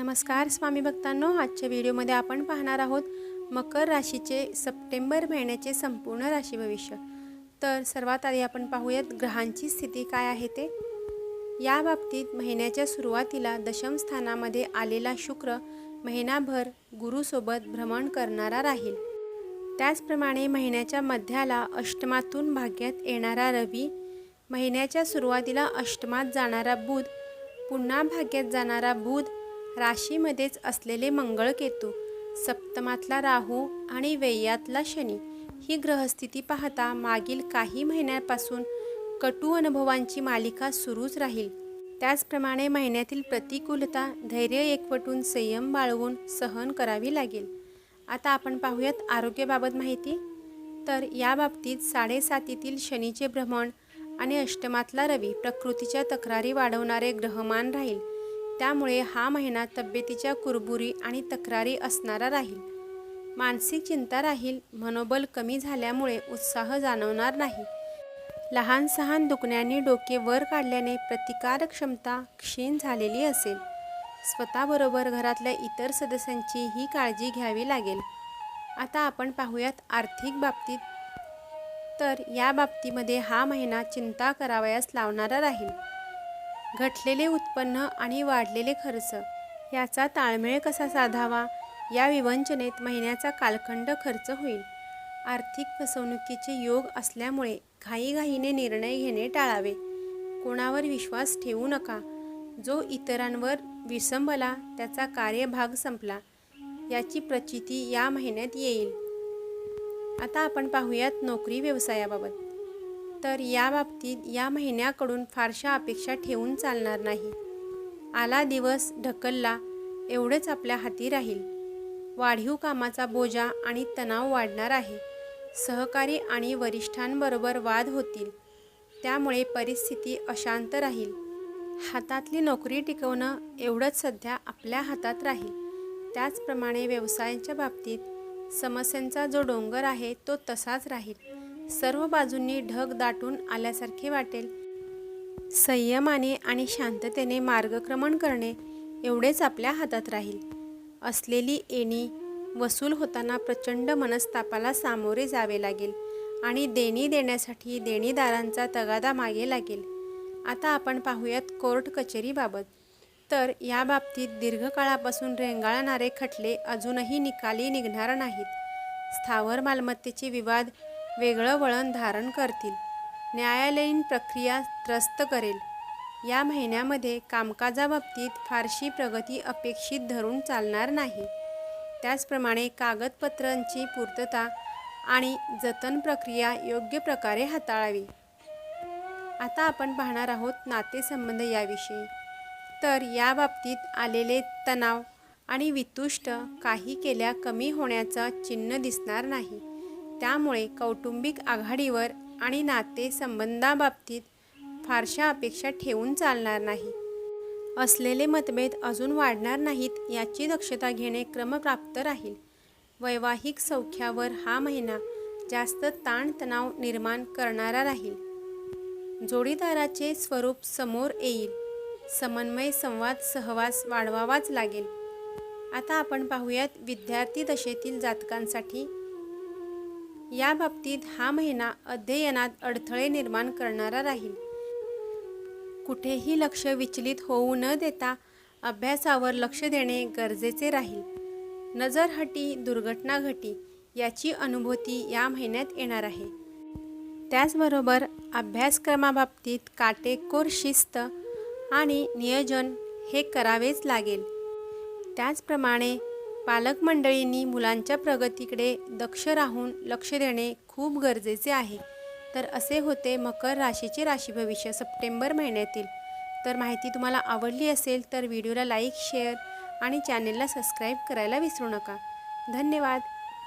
नमस्कार स्वामी भक्तांनो आजच्या व्हिडिओमध्ये आपण पाहणार आहोत मकर राशीचे सप्टेंबर महिन्याचे संपूर्ण राशी भविष्य. तर सर्वात आधी आपण पाहूयात ग्रहांची स्थिती काय आहे ते. या बाबतीत महिन्याच्या सुरुवातीला दशम स्थानामध्ये आलेला शुक्र महिनाभर गुरुसोबत भ्रमण करणारा राहील. त्याचप्रमाणे महिन्याच्या मध्याला अष्टमातून भाग्यात येणारा रवी महिन्याच्या सुरुवातीला अष्टमात जाणारा बुध पुन्हा भाग्यात जाणारा बुध राशीमध्येच असलेले मंगळकेतू सप्तमातला राहू आणि व्ययातला शनी ही ग्रहस्थिती पाहता मागील काही महिन्यापासून कटू अनुभवांची मालिका सुरूच राहील. त्याचप्रमाणे महिन्यातील प्रतिकूलता धैर्य एकवटून संयम बाळवून सहन करावी लागेल. आता आपण पाहूयात आरोग्याबाबत माहिती. तर या बाबतीत साडेसातीतील शनीचे भ्रमण आणि अष्टमातला रवी प्रकृतीच्या तक्रारी वाढवणारे ग्रहमान राहील. त्यामुळे हा महिना तब्येतीच्या कुरबुरी आणि तक्रारी असणारा राहील. मानसिक चिंता राहील मनोबल कमी झाल्यामुळे उत्साह जाणवणार नाही. लहान सहान दुखण्याने डोके वर काढल्याने प्रतिकारक क्षमता क्षीण झालेली असेल. स्वतःबरोबर घरातल्या इतर सदस्यांची ही काळजी घ्यावी लागेल. आता आपण पाहूयात आर्थिक बाबतीत. तर या बाबतीमध्ये हा महिना चिंता करावयास लावणारा राहील. घटलेले उत्पन्न आणि वाढलेले खर्च. याचा ताळमेळ कसा साधावा? या विवंचनेत महिन्याचा कालखंड खर्च होईल. आर्थिक फसवणुकीचे योग असल्यामुळे घाईघाईने निर्णय घेणे टाळावे. कोणावर विश्वास ठेवू नका. जो इतरांवर विसंबला त्याचा कार्यभाग संपला. याची प्रचिती या महिन्यात येईल. आता आपण पाहूयात नोकरी व्यवसायाबाबत. तर या बाबतीत या महिन्याकडून फारशा अपेक्षा ठेवून चालणार नाही. आला दिवस ढकलला एवढेच आपल्या हाती राहील. वाढीव कामाचा बोजा आणि तणाव वाढणार आहे. सहकारी आणि वरिष्ठांबरोबर वाद होतील. त्यामुळे परिस्थिती अशांत राहील. हातातली नोकरी टिकवणं एवढंच सध्या आपल्या हातात राहील. त्याचप्रमाणे व्यवसायाच्या बाबतीत समस्यांचा जो डोंगर आहे तो तसाच राहील. सर्व बाजूंनी ढग दाटून आल्यासारखे वाटेल. संयमाने आणि शांततेने मार्गक्रमण करणे एवढेच आपल्या हातात राहील. असलेली येणी वसूल होताना प्रचंड मनस्तापाला सामोरे जावे लागेल आणि देणी देण्यासाठी देणीदारांचा तगादा मागे लागेल. आता आपण पाहूयात कोर्ट कचेरीबाबत तर या बाबतीत दीर्घकाळापासून रेंगाळणारे खटले अजूनही निकाली निघणार नाहीत. स्थावर मालमत्तेचे विवाद वेगळं वळण धारण करतील. न्यायालयीन प्रक्रिया त्रस्त करेल. या महिन्यामध्ये कामकाजाबाबतीत फारशी प्रगती अपेक्षित धरून चालणार नाही. त्याचप्रमाणे कागदपत्रांची पूर्तता आणि जतन प्रक्रिया योग्य प्रकारे हाताळावी. आता आपण पाहणार आहोत नातेसंबंध याविषयी. तर या बाबतीत आलेले तणाव आणि वितुष्ट काही केल्या कमी होण्याचा चिन्ह दिसणार नाही. त्यामुळे कौटुंबिक आघाडीवर आणि नातेसंबंधाबाबतीत फारशा अपेक्षा ठेवून चालणार नाही. असलेले मतभेद अजून वाढणार नाहीत याची दक्षता घेणे क्रमप्राप्त राहील. वैवाहिक सौख्यावर हा महिना जास्त ताणतणाव निर्माण करणारा राहील. जोडीदाराचे स्वरूप समोर येईल. समन्वय संवाद सहवास वाढवावाच लागेल. आता आपण पाहूयात विद्यार्थी दशेतील जातकांसाठी या बाबतीत हा महिना अध्ययनात अडथळे निर्माण करणारा राहील. कुठेही लक्ष विचलित होऊ न देता अभ्यासावर लक्ष देणे गरजेचे राहील. नजरहटी दुर्घटना घटी याची अनुभूती या महिन्यात येणार आहे. त्याचबरोबर अभ्यासक्रमाबाबतीत काटेकोर शिस्त आणि नियोजन हे करावेच लागेल. त्याचप्रमाणे पालक मंडळींनी मुलांच्या प्रगतीकडे दक्ष राहून लक्ष देणे खूप गरजेचे आहे. तर असे होते मकर राशीचे राशी भविष्य सप्टेंबर महिन्यातील. तर माहिती तुम्हाला आवडली असेल तर व्हिडिओला लाईक शेअर आणि चॅनेलला सबस्क्राईब करायला विसरू नका. धन्यवाद.